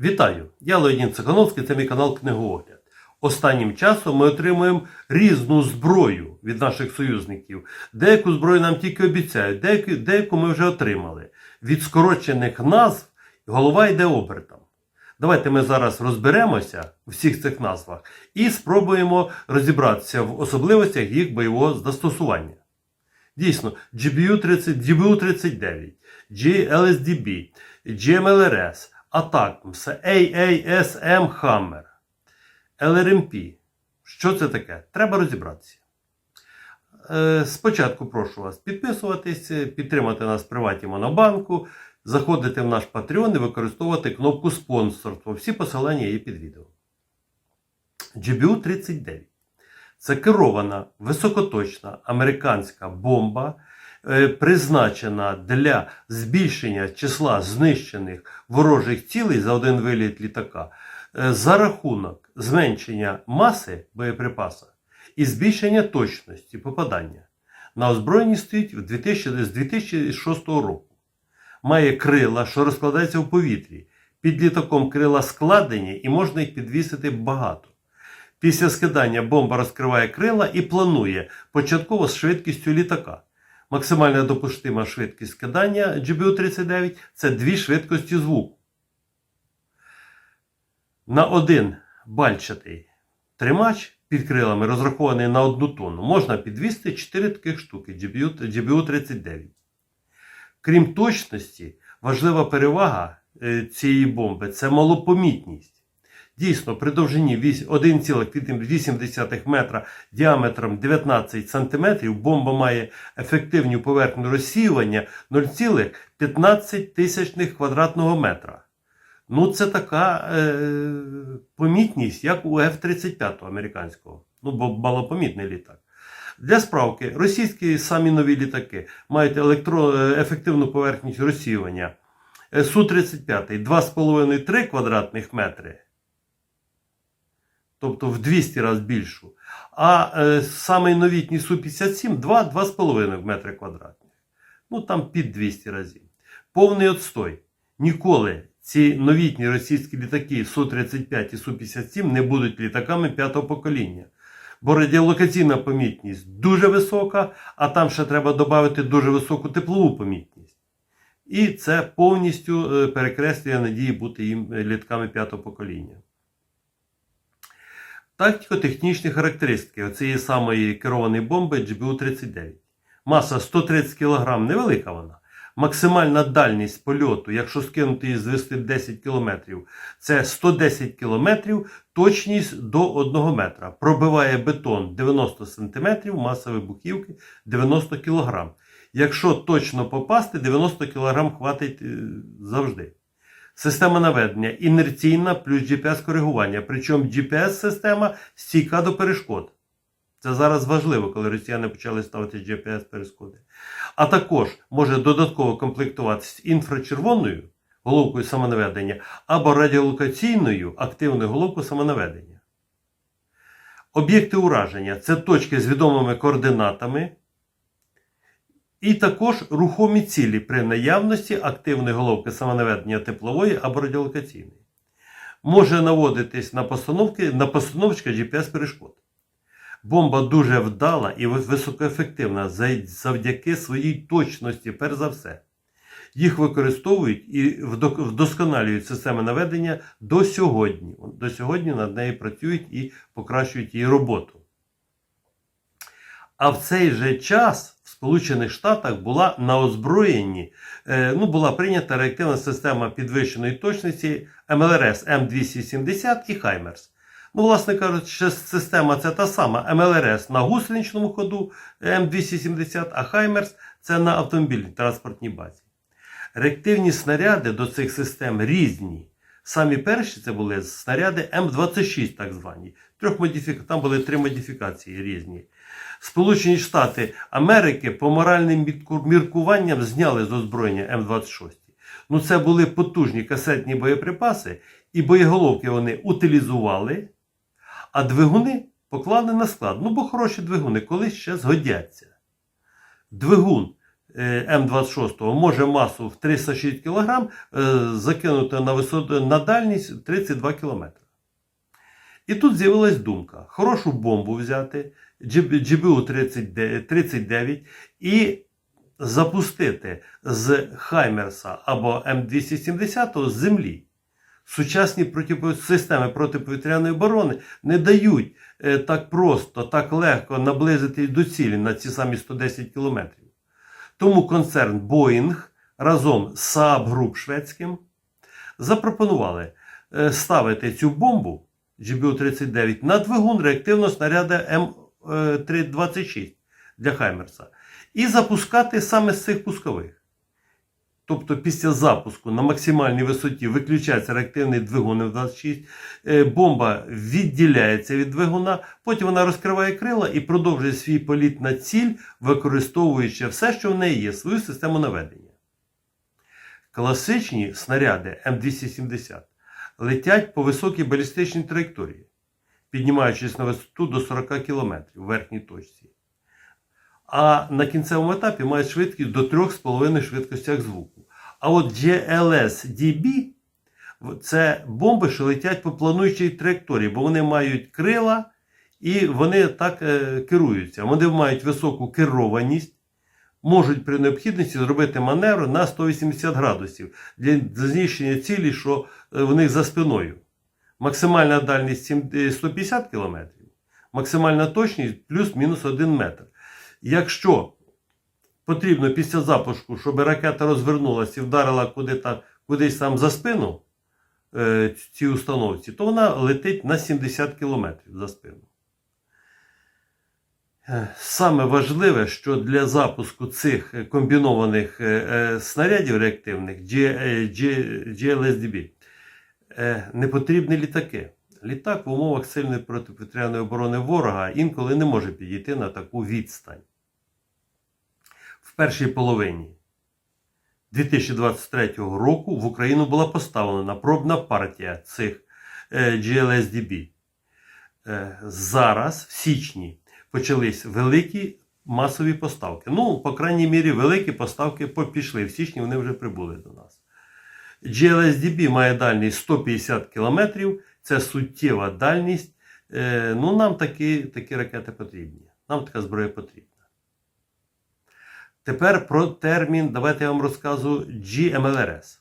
Вітаю! Я Леонід Цихановський, це мій канал Книгоогляд. Останнім часом ми отримуємо різну зброю від наших союзників. Деяку зброю нам тільки обіцяють, деяку, деяку ми вже отримали. Від скорочених назв голова йде обертом. Давайте ми зараз розберемося у всіх цих назвах і спробуємо розібратися в особливостях їх бойового застосування. Дійсно, GBU-30, GBU-39, GLSDB, GMLRS, ATACMS, AASM Hammer, LRMP. Що це таке? Треба розібратися. Е, Спочатку прошу вас підписуватись, підтримати нас в приваті Монобанку, заходити в наш Patreon і використовувати кнопку спонсорства. Всі посилання є під відео. GBU-39. Це керована високоточна американська бомба, призначена для збільшення числа знищених ворожих цілей за один виліт літака е, за рахунок зменшення маси боєприпаса і збільшення точності попадання. На озброєнні стоїть в 2000 з 2006 року. Має крила, що розкладаються в повітрі. Під літаком крила складені і можна їх підвісити багато. Після скидання бомба розкриває крила і планує початково з швидкістю літака. Максимальна допустима швидкість скидання GBU-39 це дві швидкості звуку. На один бальчатий тримач під крилами, розрахований на одну тонну, можна підвісти 4 таких штуки GBU-39. Крім точності, важлива перевага е, цієї бомби це малопомітність. Дійсно, при довжині 1,8 метра діаметром 19 см бомба має ефективну поверхню розсіювання 0,15 тисячних квадратного метра. Ну, це така е, помітність, як у F-35 американського. Ну, бо малопомітний літак. Для справки, російські самі нові літаки мають електро, е, ефективну поверхність розсіювання Е, Су-35 2,5-3 квадратних метри тобто в 200 разів більшу. А е, самий новітній Су-57 2-2,5 метри квадратних. Ну там під 200 разів. Повний отстой. Ніколи ці новітні російські літаки Су-35 і Су-57 не будуть літаками п'ятого покоління. Бо радіолокаційна помітність дуже висока, а там ще треба додати дуже високу теплову помітність. І це повністю е, перекреслює надії бути їм е, літками п'ятого покоління. Тактико-технічні характеристики цієї самої керованої бомби GBU-39. Маса 130 кг, невелика вона. Максимальна дальність польоту, якщо скинути її з висоти 10 км, це 110 км, точність до 1 метра. Пробиває бетон 90 см, маса вибухівки 90 кг. Якщо точно попасти, 90 кг хватить е, завжди. Система наведення інерційна плюс GPS-коригування. Причому GPS-система стійка до перешкод. Це зараз важливо, коли росіяни почали ставити GPS-перешкоди. А також може додатково комплектуватися інфрачервоною головкою самонаведення або радіолокаційною активною головкою самонаведення. Об'єкти ураження це точки з відомими координатами. І також рухомі цілі при наявності активної головки самонаведення теплової або радіолокаційної. Може наводитись на постановки, на постановочка GPS-перешкод. Бомба дуже вдала і високоефективна завдяки своїй точності, перш за все. Їх використовують і вдосконалюють системи наведення до сьогодні. До сьогодні над нею працюють і покращують її роботу. А в цей же час Сполучених Штатах була на озброєнні, е, ну, була прийнята реактивна система підвищеної точності МЛРС М270 і Хаймерс. Ну, власне кажучи, система це та сама МЛРС на гусеничному ходу М270, а Хаймерс це на автомобільній транспортній базі. Реактивні снаряди до цих систем різні. Самі перші це були снаряди М26, так звані. Трьох модифік... Там були три модифікації різні. Сполучені Штати Америки по моральним міркуванням зняли з озброєння М26. Ну, це були потужні касетні боєприпаси, і боєголовки вони утилізували, а двигуни поклали на склад. Ну, бо хороші двигуни колись ще згодяться. Двигун е, М26 може масу в 306 кг е, закинути на, висоту, на дальність 32 км. І тут з'явилась думка: хорошу бомбу взяти, GBU 39 і запустити з Хаймерса або М270 з землі. Сучасні протипо- системи протиповітряної оборони не дають е, так просто, так легко наблизити до цілі на ці самі 110 кілометрів. Тому концерн Boeing разом з Saab Group шведським запропонували е, ставити цю бомбу GBU-39 на двигун реактивного снаряда М326 для Хаймерса і запускати саме з цих пускових. Тобто після запуску на максимальній висоті виключається реактивний двигун М26, е, бомба відділяється від двигуна, потім вона розкриває крила і продовжує свій політ на ціль, використовуючи все, що в неї є, свою систему наведення. Класичні снаряди М270 летять по високій балістичній траєкторії, піднімаючись на висоту до 40 км в верхній точці. А на кінцевому етапі мають швидкість до 3,5 швидкостях звуку. А от GLS-DB це бомби, що летять по плануючій траєкторії, бо вони мають крила і вони так е, керуються. Вони мають високу керованість, можуть при необхідності зробити маневр на 180 градусів для знищення цілі, що е, в них за спиною. Максимальна дальність е, 150 км, максимальна точність плюс-мінус 1 метр. Якщо потрібно після запуску, щоб ракета розвернулася і вдарила куди та, кудись там за спину е, цій установці, то вона летить на 70 км за спину. Е, Саме важливе, що для запуску цих е, комбінованих е, е, снарядів реактивних е, GLSDB е, не потрібні літаки. Літак в умовах сильної протиповітряної оборони ворога інколи не може підійти на таку відстань. В першій половині 2023 року в Україну була поставлена пробна партія цих е, GLSDB. Е, Зараз, в січні, почались великі масові поставки. Ну, по крайній мірі, великі поставки по- пішли. В січні вони вже прибули до нас. GLSDB має дальність 150 км. Це суттєва дальність. Е, Ну, нам такі, такі ракети потрібні. Нам така зброя потрібна. Тепер про термін, давайте я вам розкажу GMLRS.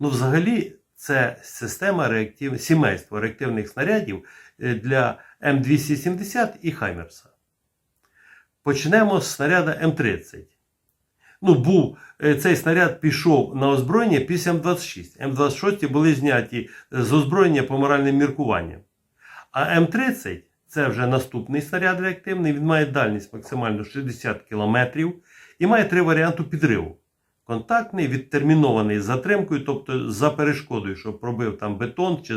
Ну, взагалі, це система реактив... сімейства реактивних снарядів е, для М270 і Хаймерса. Почнемо з снаряда М30. Ну, був е, цей снаряд пішов на озброєння після М26. М26 були зняті з озброєння по моральним міркуванням. А М30 це вже наступний снаряд реактивний. Він має дальність максимально 60 км і має три варіанти підриву. Контактний, відтермінований з затримкою, тобто за перешкодою, що пробив там бетон чи,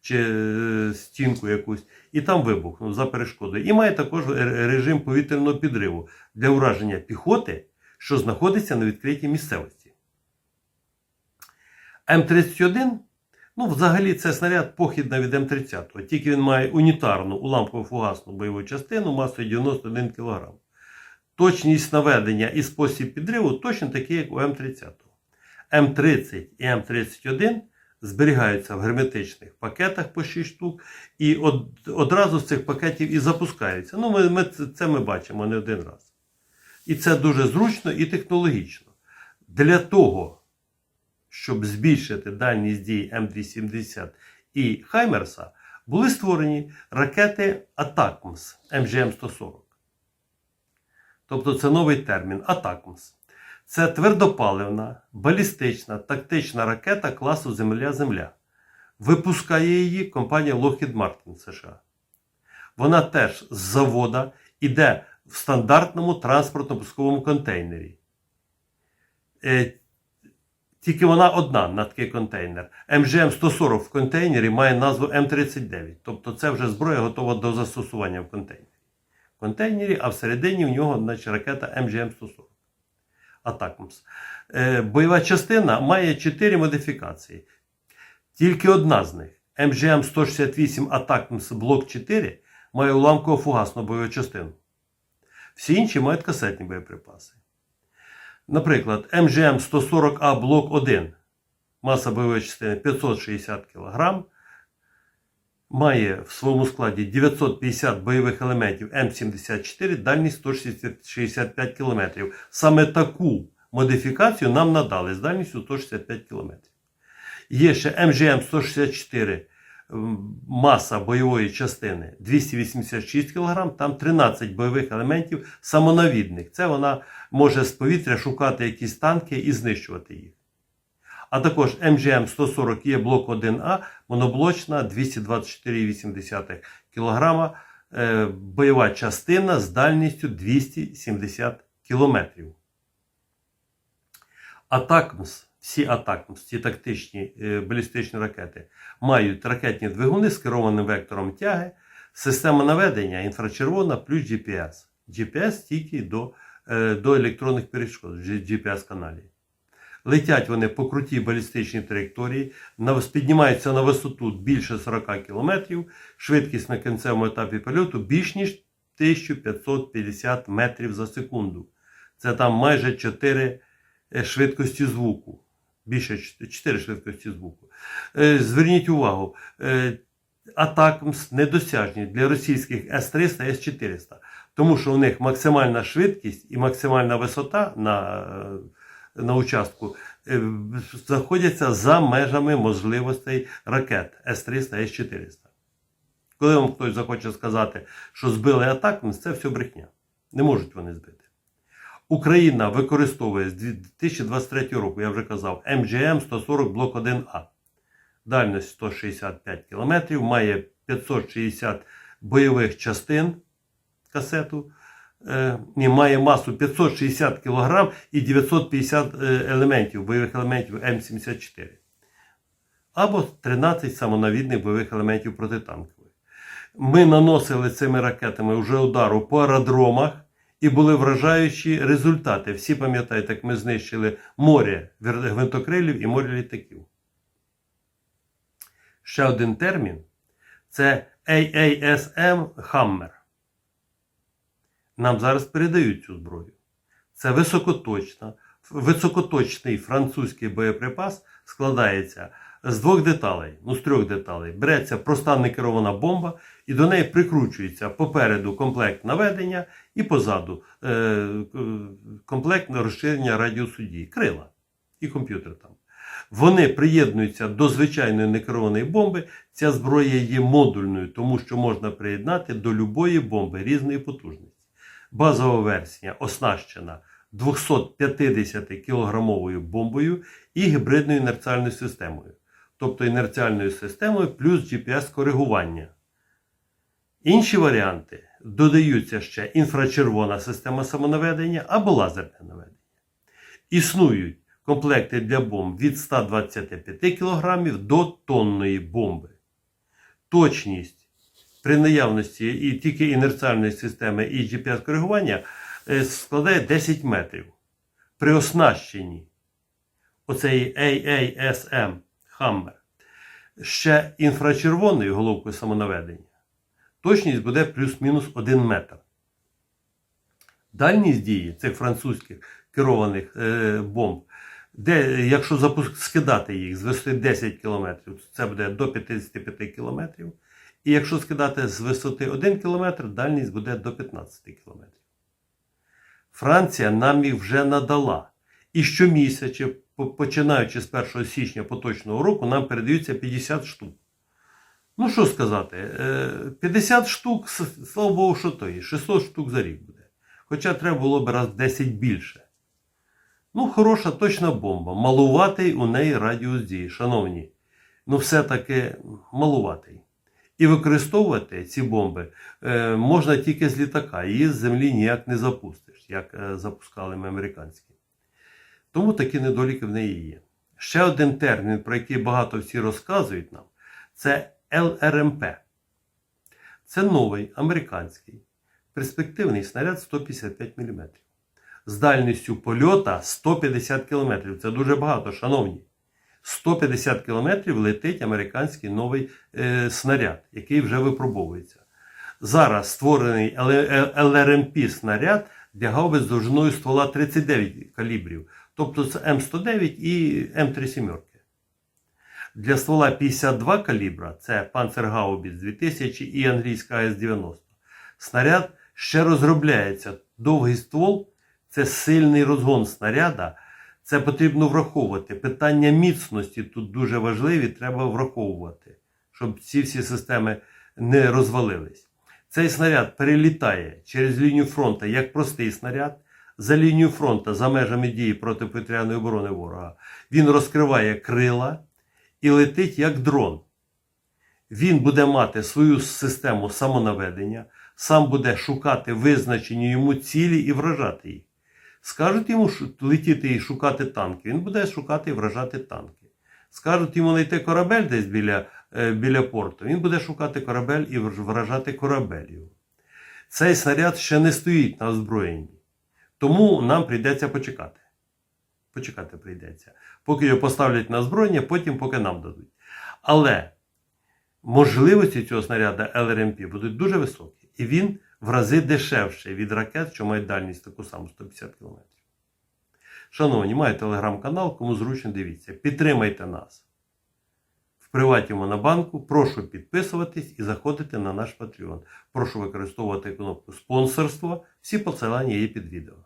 чи е, стінку якусь, і там вибухнув за перешкодою. І має також режим повітряного підриву для ураження піхоти, що знаходиться на відкритій місцевості. М31, ну, взагалі, це снаряд похідна від М30, тільки він має унітарну уламково-фугасну бойову частину масою 91 кг. Точність наведення і спосіб підриву точно такі, як у М30. М30 і М31 зберігаються в герметичних пакетах по 6 штук, і од, одразу з цих пакетів і запускаються. Ну, ми, ми, це ми бачимо не один раз. І це дуже зручно і технологічно. Для того, щоб збільшити дальність дії М270 і Хаймерса, були створені ракети Атакмс МГМ-140. Тобто це новий термін Атакмс. Це твердопаливна, балістична, тактична ракета класу Земля-Земля. Випускає її компанія Lockheed Martin США. Вона теж з завода йде в стандартному транспортно-пусковому контейнері. Е, тільки вона одна на такий контейнер. МЖМ-140 в контейнері має назву М39. Тобто це вже зброя готова до застосування в контейнері. В контейнері, а всередині в нього значить, ракета МЖМ-140. Атакмс. Е, бойова частина має 4 модифікації. Тільки одна з них МЖМ-168 Атакмс Блок 4 має уламково фугасну бойову частину. Всі інші мають касетні боєприпаси. Наприклад, МЖМ 140А блок 1, маса бойової частини 560 кг, має в своєму складі 950 бойових елементів М74, дальність 165 км. Саме таку модифікацію нам надали з дальністю 165 км. Є ще МЖМ 164 м, маса бойової частини 286 кг, там 13 бойових елементів самонавідних. Це вона може з повітря шукати якісь танки і знищувати їх. А також МЖМ 140 є блок 1А, моноблочна 224,8 кг, е, бойова частина з дальністю 270 км. Атакмс, всі Атакмс, ці тактичні е, балістичні ракети, мають ракетні двигуни з керованим вектором тяги, система наведення інфрачервона плюс GPS. GPS тільки до, е, до електронних перешкод, GPS-каналів. Летять вони по крутій балістичній траєкторії, піднімаються на висоту більше 40 км, швидкість на кінцевому етапі польоту більш ніж 1550 метрів за секунду. Це там майже 4 е, швидкості звуку. Більше 4 швидкості звуку. Е, Зверніть увагу, е, Атакмс недосяжні для російських С-300 і С-400, тому що у них максимальна швидкість і максимальна висота на, е, на участку знаходяться за межами можливостей ракет С-300 і С-400. Коли вам хтось захоче сказати, що збили Атакмс, це все брехня. Не можуть вони збити. Україна використовує з 2023 року, я вже казав, МГМ 140 блок 1А. Дальність 165 км, має 560 бойових частин касету, е, і має масу 560 кг і 950 е, елементів, бойових елементів М74. Або 13 самонавідних бойових елементів протитанкових. Ми наносили цими ракетами вже удару по аеродромах і були вражаючі результати. Всі пам'ятаєте, як ми знищили море гвинтокрилів і море літаків. Ще один термін це AASM Hammer. Нам зараз передають цю зброю. Це високоточна, високоточний французький боєприпас складається з двох деталей, ну з трьох деталей. Береться проста некерована бомба, і до неї прикручується попереду комплект наведення і позаду е, комплект розширення радіусу дії, крила і комп'ютер там. Вони приєднуються до звичайної некерованої бомби. Ця зброя є модульною, тому що можна приєднати до любої бомби різної потужності. Базова версія оснащена 250 кілограмовою бомбою і гібридною інерціальною системою, тобто інерціальною системою плюс GPS-коригування. Інші варіанти додаються ще інфрачервона система самонаведення або лазерне наведення. Існують комплекти для бомб від 125 кг до тонної бомби. Точність при наявності і тільки інерціальної системи і GPS-коригування е, складає 10 метрів. При оснащенні оцеї AASM Hammer ще інфрачервоною головкою самонаведення. Точність буде плюс-мінус 1 метр. Дальність дії цих французьких керованих е, бомб, де, якщо запуск, скидати їх з висоти 10 км, це буде до 55 км. І якщо скидати з висоти 1 км, дальність буде до 15 км. Франція нам їх вже надала. І щомісяця, починаючи з 1 січня поточного року, нам передаються 50 штук. Ну, що сказати, е, 50 штук, с- слава Богу, що то є, 600 штук за рік буде. Хоча треба було б раз 10 більше. Ну, хороша точна бомба. Малуватий у неї радіус дії, шановні. Ну, все-таки малуватий. І використовувати ці бомби е, можна тільки з літака. Її з землі ніяк не запустиш, як е, запускали ми американські. Тому такі недоліки в неї є. Ще один термін, про який багато всі розказують нам, це ЛРМП. Це новий американський перспективний снаряд 155 мм. З дальністю польота 150 км. Це дуже багато, шановні. 150 км летить американський новий е, снаряд, який вже випробовується. Зараз створений ЛРМП снаряд для гаубиць довжиною ствола 39 калібрів, тобто це М109 і М3 сімерки. Для ствола 52 калібра це Панцергаубіц 2000 і англійська АС-90. Снаряд ще розробляється. Довгий ствол це сильний розгон снаряда. Це потрібно враховувати. Питання міцності тут дуже важливі, треба враховувати, щоб ці всі системи не розвалились. Цей снаряд перелітає через лінію фронту як простий снаряд. За лінію фронту, за межами дії протиповітряної оборони ворога, він розкриває крила і летить як дрон. Він буде мати свою систему самонаведення, сам буде шукати визначені йому цілі і вражати їх. Скажуть йому летіти і шукати танки, він буде шукати і вражати танки. Скажуть йому знайти корабель десь біля, е, біля порту, він буде шукати корабель і вражати корабель. Цей снаряд ще не стоїть на озброєнні. Тому нам прийдеться почекати. Почекати прийдеться. Поки його поставлять на озброєння, потім поки нам дадуть. Але можливості цього снаряда ЛРМП будуть дуже високі. І він в рази дешевший від ракет, що мають дальність таку саму 150 км. Шановні, маю телеграм-канал, кому зручно дивіться. Підтримайте нас в приваті Монобанку. Прошу підписуватись і заходити на наш Patreon. Прошу використовувати кнопку спонсорство. Всі посилання є під відео.